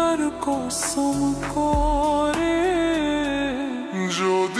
খোদার কসম করে। যদি